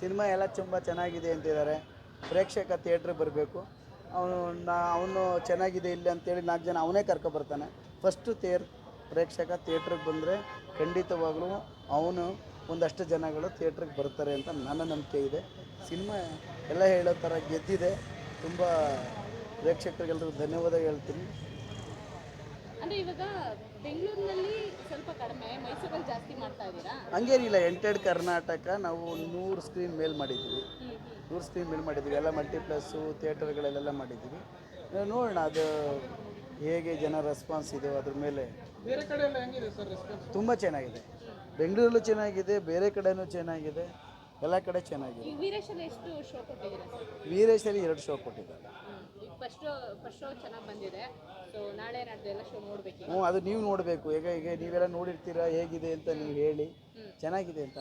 Cinema ಎಲ್ಲ ತುಂಬ ಚೆನ್ನಾಗಿದೆ ಅಂತಿದ್ದಾರೆ. ಪ್ರೇಕ್ಷಕ ಥಿಯೇಟ್ರ್ ಬರಬೇಕು. ಅವನು ನಾ, ಅವನು ಚೆನ್ನಾಗಿದೆ ಇಲ್ಲಿ ಅಂತೇಳಿ ನಾಲ್ಕು ಜನ ಅವನೇ ಕರ್ಕೊಬರ್ತಾನೆ ಫಸ್ಟು ಥಿಯೇರ್ ಪ್ರೇಕ್ಷಕ ಥಿಯೇಟ್ರಿಗೆ ಬಂದರೆ ಖಂಡಿತವಾಗಲೂ ಅವನು ಒಂದಷ್ಟು ಜನಗಳು ಥಿಯೇಟ್ರಿಗೆ ಬರ್ತಾರೆ ಅಂತ ನನ್ನ ನಂಬಿಕೆ ಇದೆ. ಸಿನಿಮಾ ಎಲ್ಲ ಹೇಳೋ ಥರ ಗೆದ್ದಿದೆ. ತುಂಬ ಪ್ರೇಕ್ಷಕರಿಗೆಲ್ಲರಿಗೂ ಧನ್ಯವಾದ ಹೇಳ್ತೀನಿ. ಅಂದರೆ ಇವಾಗ ಬೆಂಗಳೂರಿನಲ್ಲಿ ಸ್ವಲ್ಪ ಕಡಿಮೆ, ಮೈಸೂರಲ್ಲಿ ಜಾಸ್ತಿ ಮಾಡ್ತಾ ಇದ್ದೀರಾ? ಹಂಗೇನಿಲ್ಲ ಎಂಟೆಡ್ ಕರ್ನಾಟಕ ನಾವು ನೂರು ಸ್ಕ್ರೀನ್ ಮೇಲ್ ಮಾಡಿದ್ದೀವಿ. ಹ್ಮ್ ನೂರು ಸ್ಕ್ರೀನ್ ಮೇಲ್ ಮಾಡಿದ್ದೀವಿ. ಎಲ್ಲ ಮಲ್ಟಿಪ್ಲೆಸ್ಸು ಥಿಯೇಟರ್ಗಳಲ್ಲೆಲ್ಲ ಮಾಡಿದ್ದೀವಿ. ನಾವು ನೋಡೋಣ ಅದು ಹೇಗೆ ಜನ ರೆಸ್ಪಾನ್ಸ್ ಇದೆ ಅದ್ರ ಮೇಲೆ. ಬೇರೆ ಕಡೆ ಎಲ್ಲ ಹೆಂಗಿದೆ ಸರ್ ರೆಸ್ಪಾನ್ಸ್ ತುಂಬ ಚೆನ್ನಾಗಿದೆ. ಬೆಂಗಳೂರಲ್ಲೂ ಚೆನ್ನಾಗಿದೆ ಬೇರೆ ಕಡೆನೂ ಚೆನ್ನಾಗಿದೆ ಎಲ್ಲ ಕಡೆ ಚೆನ್ನಾಗಿದೆ. ವೀರೇಶಲ್ಲಿ ಎಷ್ಟು ಶೋ ಕೊಟ್ಟಿದ್ದೀರಾ ಸರ್? ವೀರೇಶಲ್ಲಿ ಎರಡು ಶೋ ಕೊಟ್ಟಿದ್ದಾರೆ. ಫಸ್ಟ್ ಫಸ್ಟ್ ಶೋ ಚೆನ್ನಾಗಿ ಬಂದಿದೆ. ಸೊ ನಾಳೆ ನಾಡ್ದು ಎಲ್ಲ ಶೋ ನೋಡ್ಬೇಕು ಹ್ಞೂ ಅದು ನೀವು ನೋಡಬೇಕು. ಹೇಗೆ ಈಗ ನೀವೆಲ್ಲ ನೋಡಿರ್ತೀರಾ ಹೇಗಿದೆ ಅಂತ ನೀವು ಹೇಳಿ. ಚೆನ್ನಾಗಿದೆ ಅಂತ